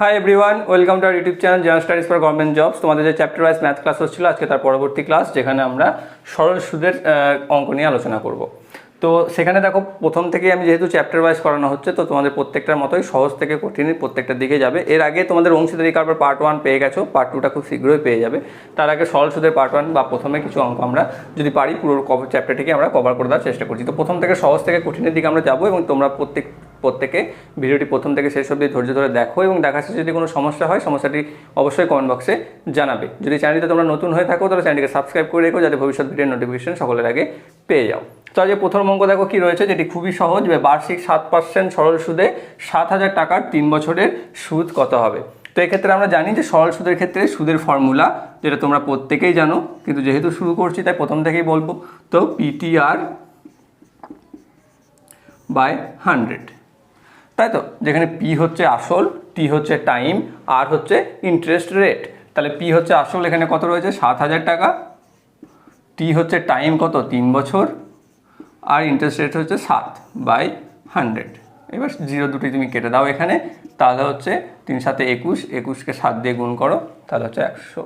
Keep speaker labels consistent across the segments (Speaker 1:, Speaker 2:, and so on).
Speaker 1: Hi everyone welcome to our YouTube channel general studies for government jobs তোমাদের যে chapter wise math class হচ্ছিল, আজকে তার পরবর্তী ক্লাস যেখানে আমরা সরল সুদের অঙ্ক নিয়ে আলোচনা করব। তো সেখানে দেখো, প্রথম থেকেই আমি যেহেতু চ্যাপ্টার ওয়াইজ করানো হচ্ছে, তো তোমাদের প্রত্যেকটার মতোই সহজ থেকে কঠিন প্রত্যেকটার দিকে যাবে। এর আগে তোমাদের অংশীদারি কারবার পার্ট ওয়ান পেয়ে গেছো পার্ট টুটা খুব শীঘ্রই পেয়ে যাবে। তার আগে সরল সুদের পার্ট ওয়ান বা প্রথমে কিছু অঙ্ক আমরা যদি পারি, পুরো চ্যাপ্টারটিকে আমরা কভার করে দেওয়ার চেষ্টা করছি। তো প্রথম থেকে সহজ থেকে কঠিনের দিকে আমরা যাব এবং তোমরা প্রত্যেক প্রত্যেকে, ভিডিওটি প্রথম থেকে শেষ অবধি ধৈর্য ধরে দেখো এবং দেখা যদি কোনো সমস্যা হয়, সমস্যাটি অবশ্যই কমেন্ট বক্সে জানাবে। যদি চ্যানেলটিতে তোমরা নতুন হয়ে থাকো, তাহলে চ্যানেলটিকে সাবস্ক্রাইব করে রেখো যাতে ভবিষ্যৎ ভিডিওর নোটিফিকেশন সকলের আগে পেয়ে যাও। তো আজকে প্রথম অঙ্ক দেখো কি রয়েছে, যেটি খুবই সহজ বার্ষিক সাত পার্সেন্ট সরল সুদে সাত হাজার টাকার তিন বছরের সুদ কত হবে? তো এক্ষেত্রে আমরা জানি যে সরল সুদের ক্ষেত্রে সুদের ফর্মুলা যেটা তোমরা প্রত্যেকেই জানো, কিন্তু যেহেতু শুরু করছি, তাই প্রথম থেকেই বলব। তো পিটিআর বাই হান্ড্রেড তাই তো? যেখানে পি হচ্ছে আসল টি হচ্ছে টাইম আর হচ্ছে ইন্টারেস্ট রেট তাহলে পি হচ্ছে আসল এখানে কত রয়েছে? সাত হাজার টাকা। টি হচ্ছে টাইম কত? তিন বছর। আর ইন্টারেস্ট রেট হচ্ছে সাত বাই হান্ড্রেড এবার জিরো দুটি তুমি কেটে দাও এখানে। তাহলে হচ্ছে তিন সাথে একুশ, একুশকে সাত দিয়ে গুণ করো, তাহলে হচ্ছে একশো।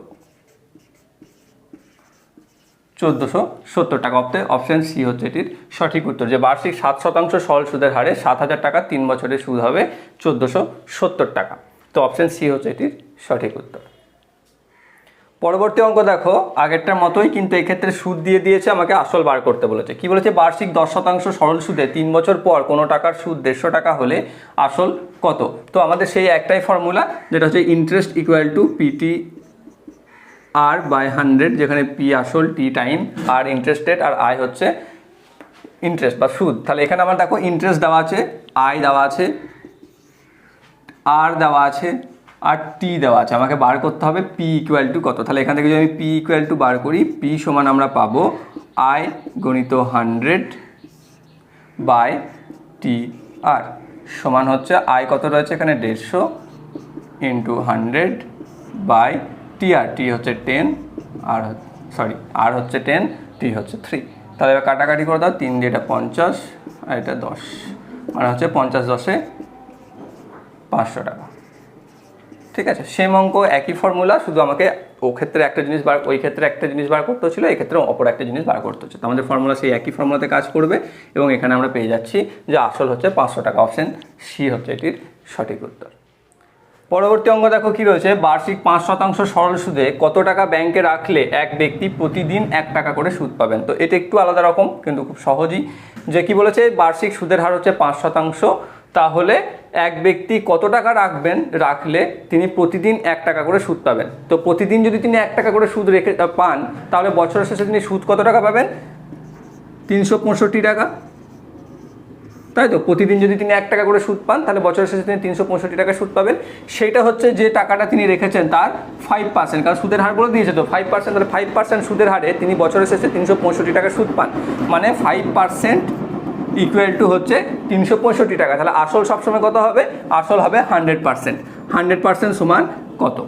Speaker 1: চোদ্দোশো সত্তর টাকা। অপতে অপশান সি হচ্ছে এটির সঠিক উত্তর, যে বার্ষিক সাত শতাংশ সরল সুদের হারে সাত হাজার টাকা তিন বছরের সুদ হবে চোদ্দোশো সত্তর টাকা। তো অপশান সি হচ্ছে এটির সঠিক উত্তর। পরবর্তী অঙ্ক দেখো, আগেরটার মতোই কিন্তু এক্ষেত্রে সুদ দিয়ে দিয়েছে, আমাকে আসল বার করতে বলেছে। কি বলেছে? বার্ষিক দশ শতাংশ সরল সুদে তিন বছর পর কোনো টাকার সুদ দেড়শো টাকা হলে আসল কত? তো আমাদের সেই একটাই ফর্মুলা যেটা হচ্ছে interest equal to PT R by hundred যেখানে পি আসল T time R interest rate R I হচ্ছে ইন্টারেস্ট বা সুদ। তাহলে এখানে আমার দেখো ইন্টারেস্ট দেওয়া আছে আই দেওয়া আছে আর দেওয়া আছে, আর টি দেওয়া আছে। আমাকে বার করতে হবে পি ইকুয়াল টু কত? তাহলে এখান থেকে যদি আমি পি ইকুয়াল টু বার করি পি সমান আমরা পাবো আই গণিত হান্ড্রেড বাই টি আর সমান হচ্ছে আই কত রয়েছে? এখানে দেড়শো into hundred by T R T হচ্ছে টেন আর সরি আর হচ্ছে টেন টি হচ্ছে থ্রি তাহলে এবার কাটাকাটি করে দাও, তিন দিয়ে এটা পঞ্চাশ, আর এটা দশ। মানে হচ্ছে পঞ্চাশ দশে পাঁচশো টাকা। ঠিক আছে? সেম অঙ্ক, একই ফর্মুলা শুধু আমাকে ও ক্ষেত্রে একটা জিনিস বার, ওই ক্ষেত্রে একটা জিনিস বার করতে হচ্ছিল, এই ক্ষেত্রে অপর একটা জিনিস বার করতে হচ্ছে। তো আমাদের ফর্মুলা সেই একই ফর্মুলাতে কাজ করবে, এবং এখানে আমরা পেয়ে যাচ্ছি যে আসল হচ্ছে পাঁচশো টাকা। অপশন সি হচ্ছে এটির সঠিক উত্তর। পরবর্তী অঙ্গ দেখো কি রয়েছে? বার্ষিক পাঁচ শতাংশ সরল সুদে কত টাকা ব্যাংকে রাখলে এক ব্যক্তি প্রতিদিন এক টাকা করে সুদ পাবেন? তো এটা একটু আলাদা রকম, কিন্তু খুব সহজই। যে কি বলেছে? বার্ষিক সুদের হার হচ্ছে পাঁচ শতাংশ। তাহলে এক ব্যক্তি কত টাকা রাখবেন? রাখলে তিনি প্রতিদিন এক টাকা করে সুদ পাবেন। তো প্রতিদিন যদি তিনি এক টাকা করে সুদ রেখে, পান, তাহলে বছরের শেষে তিনি সুদ কত টাকা পাবেন? তিনশো পঁয়ষট্টি টাকা। তাই তো? প্রতিদিন যদি তিনি এক টাকা করে সুদ পান, তাহলে বছরের শেষে তিনি তিনশো পঁয়ষট্টি টাকা সুদ পাবেন। সেটা হচ্ছে যে টাকাটা তিনি রেখেছেন তার ফাইভ পার্সেন্ট কারণ সুদের হার বলে দিয়েছে তো। ফাইভ পার্সেন্ট তাহলে ফাইভ পার্সেন্ট সুদের হারে তিনি বছরের শেষে তিনশো পঁয়ষট্টি টাকা সুদ পান। মানে ফাইভ পার্সেন্ট ইকুয়াল টু হচ্ছে তিনশো পঁয়ষট্টি টাকা। তাহলে আসল সবসময় কত হবে? আসল হবে হান্ড্রেড পার্সেন্ট হান্ড্রেড পার্সেন্ট সমান কত?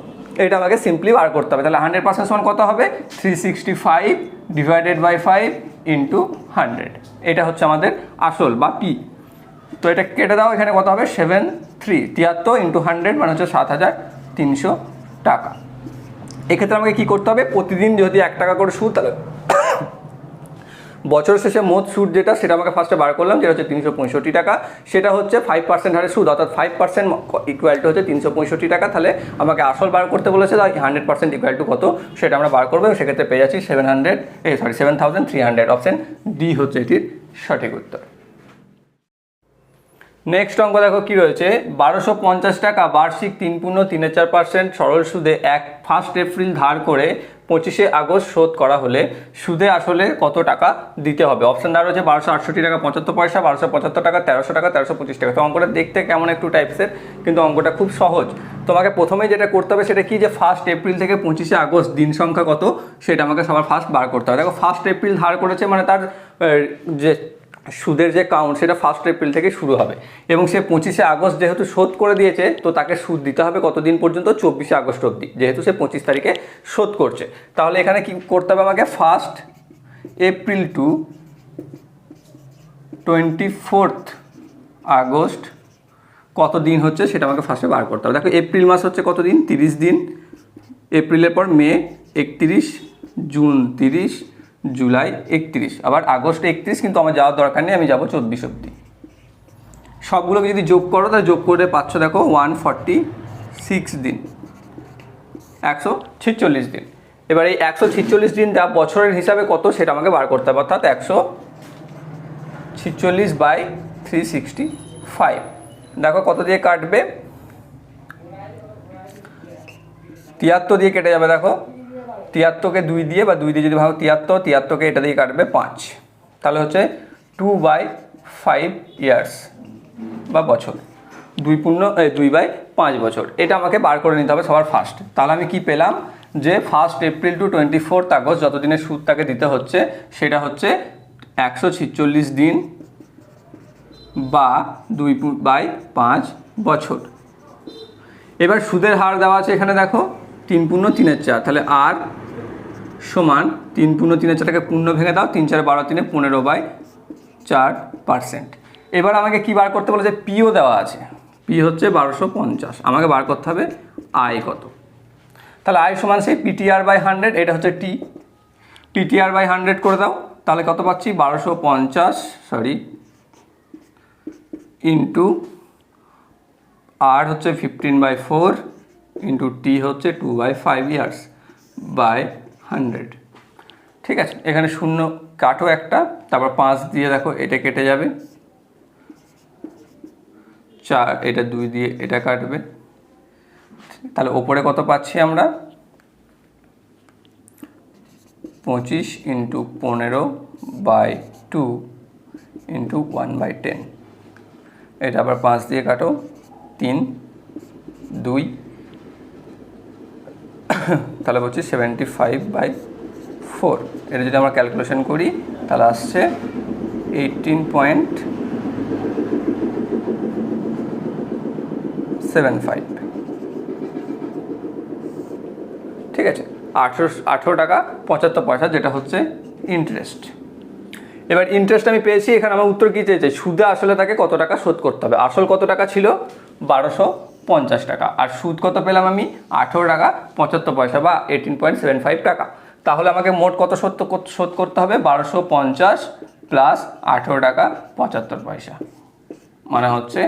Speaker 1: এটা আমাকে সিম্পলি বার করতে হবে। তাহলে হান্ড্রেড পার্সেন্ট সমান কত হবে? Three sixty five divided by five into hundred এটা হচ্ছে আমাদের আসল বা পি তো এটা কেটে দাও, এখানে কত হবে? Seven three. তিয়াত্তর ইন্টু হান্ড্রেড মানে হচ্ছে সাত হাজার তিনশো টাকা। এক্ষেত্রে আমাকে কী করতে হবে? প্রতিদিন যদি এক টাকা করে সুদ, তাহলে বছর শেষে মোট সুদ যেটা, সেটা আমাকে ফার্স্টে বার করলাম, যেটা হচ্ছে তিনশো পঁয়ষট্টি টাকা। সেটা হচ্ছে ফাইভ পার্সেন্ট হারে সুদ, অর্থাৎ ফাইভ পার্সেন্ট ইকুয়াল টু হচ্ছে তিনশো পঁয়ষট্টি টাকা। তাহলে আমাকে আসল বার করতে বলেছে তাই হান্ড্রেড পার্সেন্ট ইকুয়াল টু কত? সেটা আমরা বার করব সেক্ষেত্রে পেয়ে যাচ্ছি সেভেন হান্ড্রেড এই sorry seven thousand three hundred option D হচ্ছে এটির সঠিক উত্তর। নেক্সট অঙ্ক দেখো কি রয়েছে? বারোশো পঞ্চাশ টাকা বার্ষিক তিন পূর্ণ তিনে চার পার্সেন্ট সরল সুদে এক ফার্স্ট এপ্রিল ধার করে পঁচিশে আগস্ট শোধ করা হলে সুদে আসলে কত টাকা দিতে হবে? অপশন দেওয়া রয়েছে বারোশো আটষট্টি টাকা পঁচাত্তর পয়সা, বারোশো পঁচাত্তর টাকা, তেরোশো টাকা, তেরোশো পঁচিশ টাকা। তো অঙ্কটা দেখতে কেমন একটু টাইপসের কিন্তু অঙ্কটা খুব সহজ। তোমাকে প্রথমেই যেটা করতে হবে সেটা কি যে ফার্স্ট এপ্রিল থেকে পঁচিশে আগস্ট দিন সংখ্যা কত? সেটা আমাকে সবার ফার্স্ট বার করতে হবে। দেখো ফার্স্ট এপ্রিল ধার করেছে মানে তার যে সুদের যে কাউন্ট সেটা ফার্স্ট এপ্রিল থেকে শুরু হবে। এবং সে পঁচিশে আগস্ট যেহেতু শোধ করে দিয়েছে, তো তাকে সুদ দিতে হবে কতদিন পর্যন্ত? চব্বিশে আগস্ট অবধি, যেহেতু সে পঁচিশ তারিখে শোধ করছে। তাহলে এখানে কি করতে হবে আমাকে? First April to twenty fourth August কত দিন হচ্ছে সেটা আমাকে ফার্স্টে বার করতে হবে। দেখো এপ্রিল মাস হচ্ছে কত দিন তিরিশ দিন। এপ্রিলের পর মে একত্রিশ জুন তিরিশ জুলাই একত্রিশ। আবার আগস্ট একত্রিশ, কিন্তু আমার যাওয়ার দরকার নেই, আমি যাব চব্বিশ অব্দি সবগুলোকে যদি যোগ করো, তাহলে যোগ করে পাচ্ছ দেখো ওয়ান ফর্টি সিক্স দিন। একশো ছিচল্লিশ দিন। এবার এই একশো ছিচল্লিশ দিন যা বছরের হিসাবে কত সেটা আমাকে বার করতে হবে, অর্থাৎ একশো ছিচল্লিশ বাই থ্রি সিক্সটি ফাইভ দেখো কত দিয়ে কাটবে? তিয়াত্তর দিয়ে কেটে যাবে, দেখো। তিয়াত্তরকে দুই দিয়ে বা দুই দিয়ে যদি ভাবো তিয়াত্তর, তিয়াত্তরকে এটা দিয়ে কাটবে পাঁচ। তাহলে হচ্ছে টু বাই ফাইভ ইয়ার্স বা বছর। দুই পূর্ণ দুই বাই পাঁচ বছর। এটা আমাকে বার করে নিতে হবে সবার ফার্স্ট তাহলে আমি কি পেলাম? যে first April to twenty fourth August যতদিনের সুদ তাকে দিতে হচ্ছে, সেটা হচ্ছে একশো ছিচল্লিশ দিন বা দুই বাই পাঁচ বছর। এবার সুদের হার দেওয়া আছে এখানে দেখো, তিন পূর্ণ তিনের চার। তাহলে আর সমান তিন পূর্ণ তিনের চারটাকে পূর্ণ ভেঙে দাও, তিন চার বারো তিনে পনেরো বাই চার পার্সেন্ট। এবার আমাকে কি বার করতে বলে যে পিও দেওয়া আছে। পি হচ্ছে বারোশো পঞ্চাশ। আমাকে বার করতে হবে আয় কত? তাহলে আয় সমান সেই পিটিআর বাই হান্ড্রেড এটা হচ্ছে টি পিটিআর বাই হান্ড্রেড করে দাও, তাহলে কত পাচ্ছি? বারোশো পঞ্চাশ সরি ইন্টু আর হচ্ছে fifteen by four into T হচ্ছে two by five years by hundred. ঠিক আছে, এখানে শূন্য কাটো একটা, তারপর পাঁচ দিয়ে দেখো এটা কেটে যাবে। চার, এটা দুই দিয়ে এটা কাটবে। তাহলে ওপরে কত পাচ্ছি আমরা? পঁচিশ ইন্টু পনেরো by two into one by ten. এটা আবার পাঁচ দিয়ে কাটো, তিন, দুই তাহলে বলছি সেভেন্টি ফাইভ বাই ফোর এটা যদি আমরা ক্যালকুলেশন করি, তাহলে আসছে এইটিন পয়েন্ট সেভেন ফাইভ ঠিক আছে? আঠেরো আঠেরো টাকা পঁচাত্তর পয়সা, যেটা হচ্ছে ইন্টারেস্ট এবার ইন্টারেস্ট আমি পেয়েছি, এখানে আমার উত্তর কী চেয়েছে? সুদে আসলে তাকে কত টাকা শোধ করতে হবে? আসল কত টাকা ছিল? বারোশো পঞ্চাশ টাকা। আর সুদ কত পেলাম আমি? আঠেরো টাকা, পঁচাত্তর পয়সা বা এইটিন পয়েন্ট সেভেন ফাইভ টাকা। তাহলে আমাকে মোট কত শোধ শোধ করতে হবে? বারোশো পঞ্চাশ প্লাস আঠেরো টাকা, পঁচাত্তর পয়সা। মানে হচ্ছে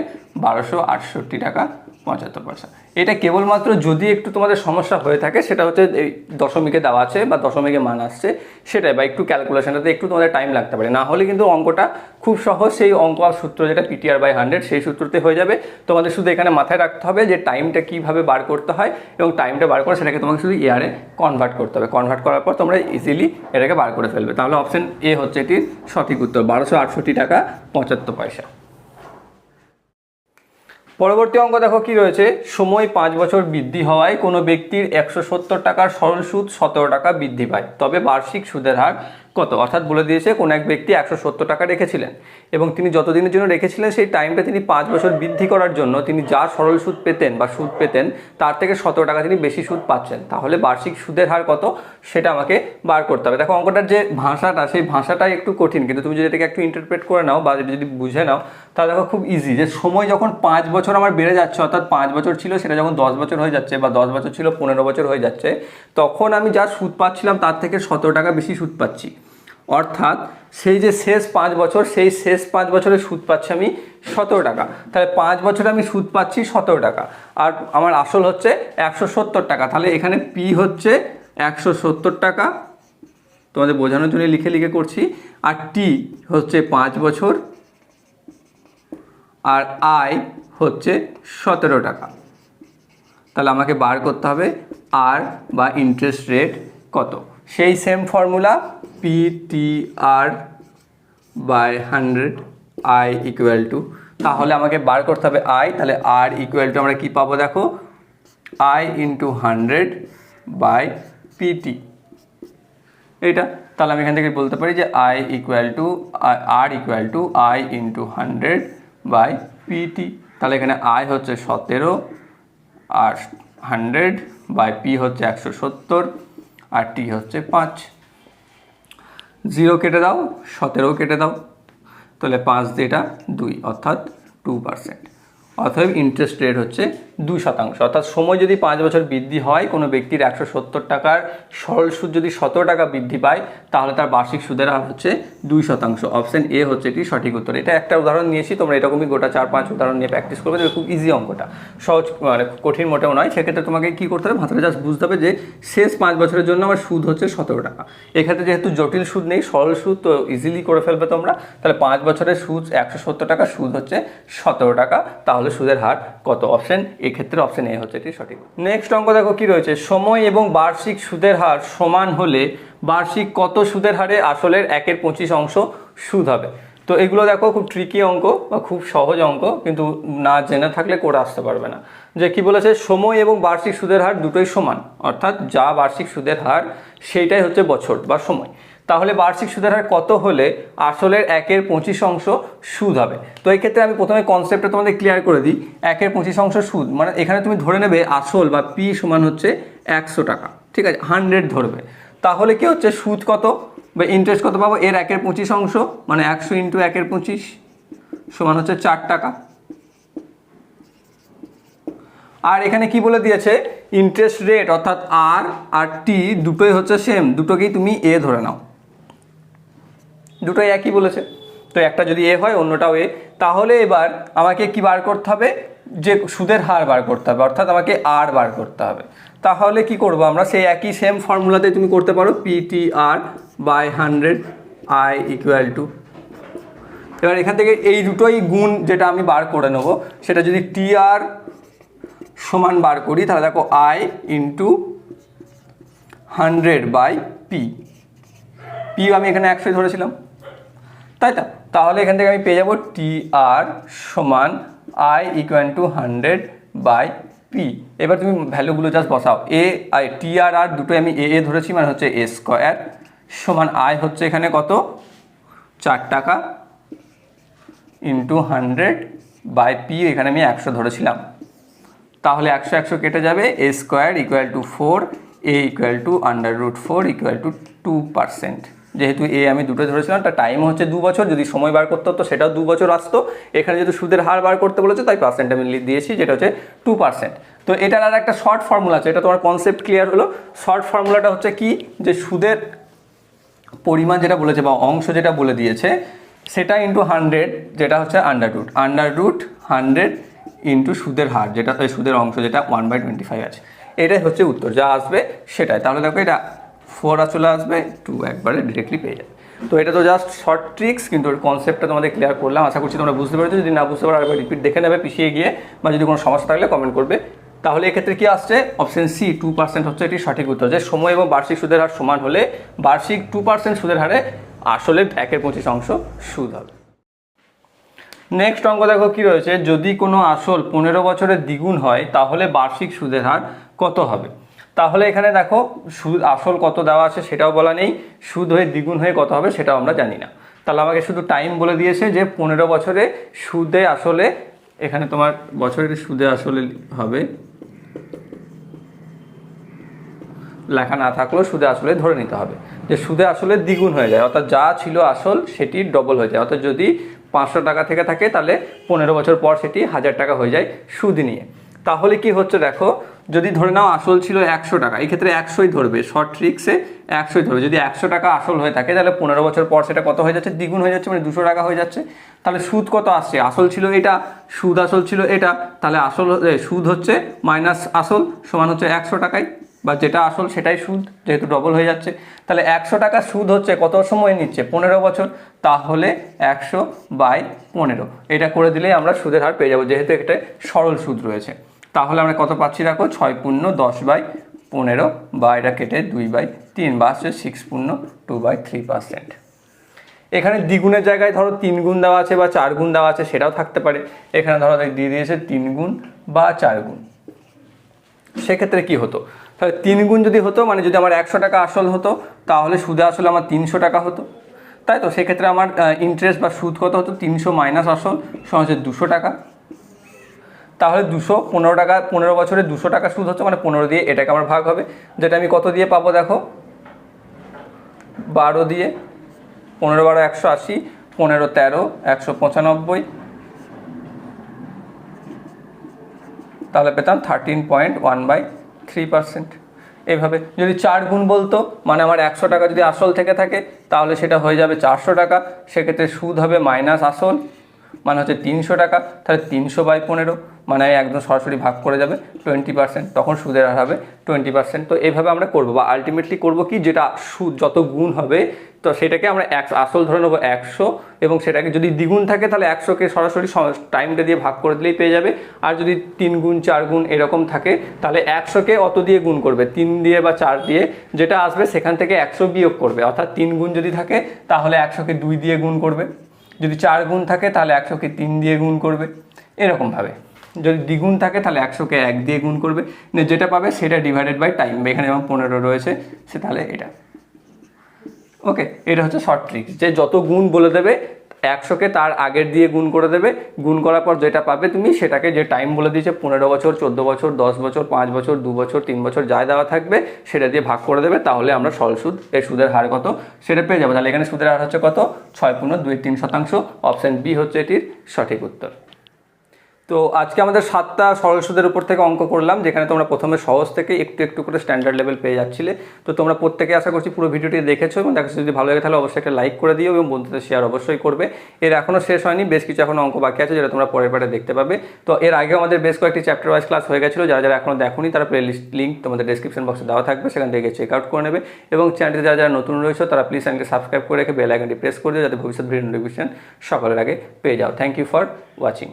Speaker 1: বারোশো আটষট্টি টাকা পঁচাত্তর পয়সা এটা কেবলমাত্র যদি একটু তোমাদের সমস্যা হয়ে থাকে, সেটা হচ্ছে এই দশমিকে দেওয়া আছে বা দশমিকে মান আসছে, সেটাই বা একটু ক্যালকুলেশনটাতে একটু তোমাদের টাইম লাগতে পারে। না হলে কিন্তু অঙ্কটা খুব সহজ, সেই অঙ্ক আর সূত্র যেটা পিটিআর বাই হান্ড্রেড সেই সূত্রতে হয়ে যাবে। তোমাদের শুধু এখানে মাথায় রাখতে হবে যে টাইমটা কীভাবে বার করতে হয় এবং টাইমটা বার করে সেটাকে তোমাকে শুধু ইয়ারে কনভার্ট করতে হবে। কনভার্ট করার পর তোমরা ইজিলি এটাকে বার করে ফেলবে। তাহলে অপশন এ হচ্ছে এটির সঠিক উত্তর, বারোশো আটষট্টি টাকা পঁচাত্তর পয়সা। পরবর্তী অঙ্ক দেখো কি রয়েছে? সময় পাঁচ বছর বৃদ্ধি হওয়ায় কোনো ব্যক্তির একশো সত্তর টাকার সরল সুদ সতেরো টাকা বৃদ্ধি পায়। তবে বার্ষিক সুদের হার কত? অর্থাৎ বলে দিয়েছে কোনো এক ব্যক্তি একশো সত্তর টাকা রেখেছিলেন। এবং তিনি যতদিনের জন্য রেখেছিলেন, সেই টাইমটা তিনি পাঁচ বছর বৃদ্ধি করার জন্য তিনি যা সরল সুদ পেতেন বা সুদ পেতেন, তার থেকে সতেরো টাকা তিনি বেশি সুদ পাচ্ছেন। তাহলে বার্ষিক সুদের হার কত? সেটা আমাকে বার করতে হবে। দেখো, অঙ্কটার যে ভাষাটা, সেই ভাষাটাই একটু কঠিন, কিন্তু তুমি যদি এটাকে একটু ইন্টারপ্রেট করে নাও বা যদি বুঝে নাও, তাহলে দেখো খুব ইজি যে সময় যখন পাঁচ বছর আমার বেড়ে যাচ্ছে, অর্থাৎ পাঁচ বছর ছিল, সেটা যখন দশ বছর হয়ে যাচ্ছে বা দশ বছর ছিল, পনেরো বছর হয়ে যাচ্ছে, তখন আমি যা সুদ পাচ্ছিলাম, তার থেকে সতেরো টাকা বেশি সুদ পাচ্ছি। অর্থাৎ সেই যে শেষ পাঁচ বছর, সেই শেষ পাঁচ বছরের সুদ পাচ্ছি আমি সতেরো টাকা। তাহলে পাঁচ বছরে আমি সুদ পাচ্ছি সতেরো টাকা। আর আমার আসল হচ্ছে একশো সত্তর টাকা। তাহলে এখানে পি হচ্ছে একশো সত্তর টাকা। তোমাদের বোঝানোর জন্য লিখে লিখে করছি। আর টি হচ্ছে পাঁচ বছর। আর আয় হচ্ছে সতেরো টাকা। তাহলে আমাকে বার করতে হবে। আর বা ইন্টারেস্ট রেট কত? সেই same formula P T R by hundred I equal to তাহলে আমাকে বার করতে হবে আই তাহলে আর ইকুয়াল টু আমরা কী পাবো দেখো? I into hundred by PT এইটা, তাহলে আমি এখান থেকে বলতে পারি যে I equal to R equal to I into hundred by PT তাহলে এখানে আই হচ্ছে সতেরো, আর হান্ড্রেড বাই পি হচ্ছে একশো সত্তর আর টি হচ্ছে পাঁচ। জিরো কেটে দাও, সতেরো কেটে দাও, তাহলে পাঁচ দিয়ে এটা দুই, অর্থাৎ টু পার্সেন্ট অতএব ইন্টারেস্ট রেট হচ্ছে দুই শতাংশ। অর্থাৎ সময় যদি পাঁচ বছর বৃদ্ধি হয়, কোনো ব্যক্তির একশো সত্তর টাকার সরল সুদ যদি সতেরো টাকা বৃদ্ধি পায়, তাহলে তার বার্ষিক সুদের হার হচ্ছে দুই শতাংশ। অপশন এ হচ্ছে এটি সঠিক উত্তর। এটা একটা উদাহরণ নিয়েছি, তোমরা এরকমই গোটা চার পাঁচ উদাহরণ নিয়ে প্র্যাকটিস করবে দেখবে খুব ইজি অঙ্কটা। সহজ মানে কঠিন মোটেও নয়। সেক্ষেত্রে তোমাকে কী করতে হবে? মাথাটা জাস্ট বুঝতে হবে যে শেষ পাঁচ বছরের জন্য আমার সুদ হচ্ছে সতেরো টাকা। এক্ষেত্রে যেহেতু জটিল সুদ নেই, সরল সুদ তো ইজিলি করে ফেলবে তোমরা, তাহলে পাঁচ বছরের সুদ একশো সত্তর টাকা, সুদ হচ্ছে সতেরো টাকা, তাহলে সুদের হার কত? অপশন এক্ষেত্রে অপশন এ হচ্ছে এটি সঠিক। নেক্সট অঙ্ক দেখো কি রয়েছে? সময় এবং বার্ষিক সুদের হার সমান হলে বার্ষিক কত সুদের হারে আসলের একের পঁচিশ অংশ সুদ হবে? তো এগুলো দেখো খুব ট্রিকি অঙ্ক বা খুব সহজ অঙ্ক, কিন্তু না জেনে থাকলে করে আসতে পারবে না। যে কি বলেছে? সময় এবং বার্ষিক সুদের হার দুটোই সমান, অর্থাৎ যা বার্ষিক সুদের হার সেইটাই হচ্ছে বছর বা সময়। তাহলে বার্ষিক সুদের হার কত হলে আসলের একের পঁচিশ অংশ সুদ হবে? তো এই ক্ষেত্রে আমি প্রথমে কনসেপ্টটা তোমাদের ক্লিয়ার করে দিই। একের পঁচিশ অংশ সুদ মানে এখানে তুমি ধরে নেবে আসল বা পি সমান হচ্ছে একশো টাকা। ঠিক আছে হান্ড্রেড ধরবে। তাহলে কি হচ্ছে? সুদ কত? বা ইন্টারেস্ট কত পাবো? এর একের পঁচিশ অংশ মানে একশো ইন্টু একের পঁচিশ সমান হচ্ছে চার টাকা। আর এখানে কি বলে দিয়েছে? ইন্টারেস্ট রেট অর্থাৎ আর আর টি দুটোই হচ্ছে সেম দুটোকেই তুমি এ ধরে নাও। দুটোই একই বলেছে। তো একটা যদি এ হয়, অন্যটাও এ। তাহলে এবার আমাকে কি বার করতে হবে? যে সুদের হার বার করতে হবে, অর্থাৎ আমাকে আর বার করতে হবে। তাহলে কি করব আমরা? সেই একই সেম ফর্মুলাতে তুমি করতে পারো PT R by hundred I equal to এবার এখান থেকে এই দুটোই গুণ যেটা আমি বার করে নেব, সেটা যদি টি আর সমান বার করি, তাহলে দেখো I into hundred by P P আমি এখানে একশোই ধরেছিলাম। তাই তো? তাহলে এখান থেকে আমি পেয়ে যাব টি আর সমান I equal to hundred by P এবার তুমি ভ্যালুগুলো জাস্ট বসাও। এ আই টি আর আর দুটোই আমি এ এ ধরেছি মানে হচ্ছে এ স্কোয়ার সমান আই হচ্ছে এখানে কত? চার টাকা ইন্টু হান্ড্রেড বাই পি এখানে আমি একশো ধরেছিলাম। তাহলে একশো একশো কেটে যাবে। A square equal to four A equal to under root four equal to two percent যেহেতু এ আমি দুটো ধরেছিলাম তার টাইম হচ্ছে দু বছর, যদি সময় বার করতে হতো সেটাও দু বছর আসতো। এখানে যেহেতু সুদের হার বার করতে বলেছে, তাই পার্সেন্ট আমি দিয়েছি, যেটা হচ্ছে টু পার্সেন্ট তো এটার আর একটা শর্ট ফর্মুলা আছে, এটা তোমার কনসেপ্ট ক্লিয়ার হলো। শর্ট ফর্মুলাটা হচ্ছে কি? যে সুদের পরিমাণ যেটা বলেছে বা অংশ যেটা বলে দিয়েছে, সেটা ইন্টু হান্ড্রেড যেটা হচ্ছে under root under root hundred into সুদের হার, যেটা সুদের অংশ যেটা ওয়ান বাই টোয়েন্টি ফাইভ আছে। এটাই হচ্ছে উত্তর, যা আসবে সেটাই। তাহলে দেখো এটা ফোর চলে আসবে, টু একবারে ডিরেক্টলি পেয়ে যাবে। তো এটা তো জাস্ট শর্ট ট্রিক্স কিন্তু কনসেপ্টটা তোমাদের ক্লিয়ার করলাম। আশা করছি তোমরা বুঝতে পেরেছ। যদি না বুঝতে পারো, আরেকবার রিপিট দেখে নেবে, পিছিয়ে গিয়ে, বা যদি কোনো সমস্যা থাকলে কমেন্ট করবে। তাহলে এক্ষেত্রে কি আসছে? অপশন সি টু পার্সেন্ট হচ্ছে এটি সঠিক উত্তর, যে সময় এবং বার্ষিক সুদের হার সমান হলে বার্ষিক টু পার্সেন্ট সুদের হারে আসলে একের পঁচিশ অংশ সুদ হবে। নেক্সট অঙ্ক দেখো কি রয়েছে? যদি কোনো আসল পনেরো বছরের দ্বিগুণ হয়, তাহলে বার্ষিক সুদের হার কত হবে? তাহলে এখানে দেখো সুদ, আসল কত দেওয়া আছে সেটাও বলা নেই, সুদ হয়ে দ্বিগুণ হয়ে কত হবে সেটাও আমরা জানি না। তাহলে আমাকে শুধু টাইম বলে দিয়েছে যে পনেরো বছরে সুদে আসলে, এখানে তোমার বছরের সুদে আসলে হবে, লেখা না থাকলেও সুদে আসলে ধরে নিতে হবে। যে সুদে আসলে দ্বিগুণ হয়ে যায়, অর্থাৎ যা ছিল আসল সেটি ডবল হয়ে যায়। অর্থাৎ যদি পাঁচশো টাকা থেকে থাকে তাহলে পনেরো বছর পর সেটি হাজার টাকা হয়ে যায় সুদ নিয়ে। তাহলে কি হচ্ছে দেখো যদি ধরে নাও আসল ছিল একশো টাকা, এই ক্ষেত্রে একশোই ধরবে। শর্ট ট্রিক্সে একশোই ধরবে। যদি একশো টাকা আসল হয়ে থাকে, তাহলে পনেরো বছর পর সেটা কত হয়ে যাচ্ছে? দ্বিগুণ হয়ে যাচ্ছে মানে দুশো টাকা হয়ে যাচ্ছে। তাহলে সুদ কত আসছে? আসল ছিল এটা, সুদ আসল ছিল এটা। তাহলে আসল সুদ হচ্ছে মাইনাস আসল সমান হচ্ছে একশো টাকায় বা যেটা আসল সেটাই সুদ, যেহেতু ডবল হয়ে যাচ্ছে। তাহলে একশো টাকা সুদ হচ্ছে কত সময় নিচ্ছে? পনেরো বছর। তাহলে একশো বাই পনেরো। এটা করে দিলেই আমরা সুদের হার পেয়ে যাব, যেহেতু একটা সরল সুদ রয়েছে। তাহলে আমরা কত পাচ্ছি দেখো? ছয় পূর্ণ দশ বাই পনেরো বা এটা কেটে দুই বাই তিন বা হচ্ছে সিক্স পূর্ণ টু বাই থ্রি পার্সেন্ট এখানে দ্বিগুণের জায়গায় ধরো তিন গুণ দেওয়া আছে বা চার গুণ দেওয়া আছে সেটাও থাকতে পারে। এখানে ধরো দিয়ে দিয়েছে তিন গুণ বা চার গুণ। সেক্ষেত্রে কি হতো? তাহলে তিন গুণ যদি হতো মানে যদি আমার একশো টাকা আসল হতো, তাহলে সুদে আসলে আমার তিনশো টাকা হতো। তাই তো? সেক্ষেত্রে আমার ইন্টারেস্ট বা সুদ কত হতো? তিনশো মাইনাস আসল সমান হচ্ছে দুশো টাকা। তাহলে দুশো পনেরো টাকা, পনেরো বছরে দুশো টাকা সুদ হচ্ছে মানে পনেরো দিয়ে এটাকে আমার ভাগ হবে। যেটা আমি কত দিয়ে পাবো দেখো? বারো দিয়ে, পনেরো বারো একশো আশি, পনেরো তেরো একশো পঁচানব্বই। তাহলে পেতাম thirteen point one by three percent এভাবে যদি চার গুণ বলতো মানে আমার একশো টাকা যদি আসল থেকে থাকে, তাহলে সেটা হয়ে যাবে চারশো টাকা। সেক্ষেত্রে সুদ হবে মাইনাস আসল। মানে হচ্ছে তিনশো টাকা, তাহলে তিনশো বাই পনেরো মানে একদম সরাসরি ভাগ করে যাবে টোয়েন্টি পার্সেন্ট তখন সুদের হার হবে টোয়েন্টি পার্সেন্ট তো এইভাবে আমরা করব, বা আলটিমেটলি করব কি, যেটা সুদ যত গুণ হবে, তো সেটাকে আমরা একশো আসল ধরে নেব একশো, এবং সেটাকে যদি দ্বিগুণ থাকে, তাহলে একশোকে সরাসরি টাইমটা দিয়ে ভাগ করে দিলেই পেয়ে যাবে। আর যদি তিন গুণ, চার গুণ এরকম থাকে, তাহলে একশোকে অত দিয়ে গুণ করবে, তিন দিয়ে বা চার দিয়ে, যেটা আসবে সেখান থেকে একশো বিয়োগ করবে। অর্থাৎ তিন গুণ যদি থাকে, তাহলে একশোকে দুই দিয়ে গুণ করবে। যদি চার গুণ থাকে তাহলে একশোকে তিন দিয়ে গুণ করবে। এরকমভাবে যদি দ্বিগুণ থাকে তাহলে একশোকে এক দিয়ে গুণ করবে। মানে যেটা পাবে সেটা ডিভাইডেড বাই টাইম এখানে যেমন পনেরো রয়েছে, সে তাহলে এটা। ওকে এটা হচ্ছে শর্ট ট্রিক যে যত গুণ বলে দেবে একশোকে তার আগের দিয়ে গুণ করে দেবে। গুণ করার পর যেটা পাবে তুমি সেটাকে যে টাইম বলে দিয়েছে, পনেরো বছর, চোদ্দ বছর, দশ বছর, পাঁচ বছর, দু বছর, তিন বছর যা দেওয়া থাকবে, সেটা দিয়ে ভাগ করে দেবে, তাহলে আমরা সরল সুদ এর সুদের হার কত? সেটা পেয়ে যাব। তাহলে এখানে সুদের হার হচ্ছে কত? ছয় পূর্ণ দুই তিন শতাংশ। অপশান বি হচ্ছে এটির সঠিক উত্তর। তো আজকে আমাদের সাতটা সরল সুদের উপর থেকে অঙ্ক করলাম, যেখানে তোমরা প্রথমে সহজ থেকে একটু একটু করে স্ট্যান্ডার্ড লেভেল পেয়ে যাচ্ছিলে। তো তোমরা প্রত্যেকে আশা করছি পুরো ভিডিওটি দেখেছ এবং দেখো যদি ভালো লাগে তাহলে অবশ্যই একটা লাইক করে দিও এবং বন্ধুদের শেয়ার অবশ্যই করবে। এর এখনও শেষ হয়নি, বেশ কিছু এখন অঙ্ক বাকি আছে যেটা তোমরা পরের পারে দেখতে পাবে। তো এর আগে আমাদের বেশ কয়েকটি চ্যাপ্টার ওয়াইজ ক্লাস হয়ে গেছিল, যারা যারা এখনও দেখোনি তারা প্লে লিস্ট লিঙ্ক তোমাদের ডিসক্রিপশন বক্সে দেওয়া থাকবে, সেখান থেকে চেক আউট করে নেবে। এবং চ্যানেলটি যারা যারা নতুন রয়েছে তারা প্লিজ চ্যানেলকে সাবস্ক্রাইব করে রেখে বেল আইকনটি প্রেস করে দিও, যাতে ভবিষ্যৎ ভিডিও নোটিফিকেশন সকালের আগে পেয়ে যাও। Thank you for watching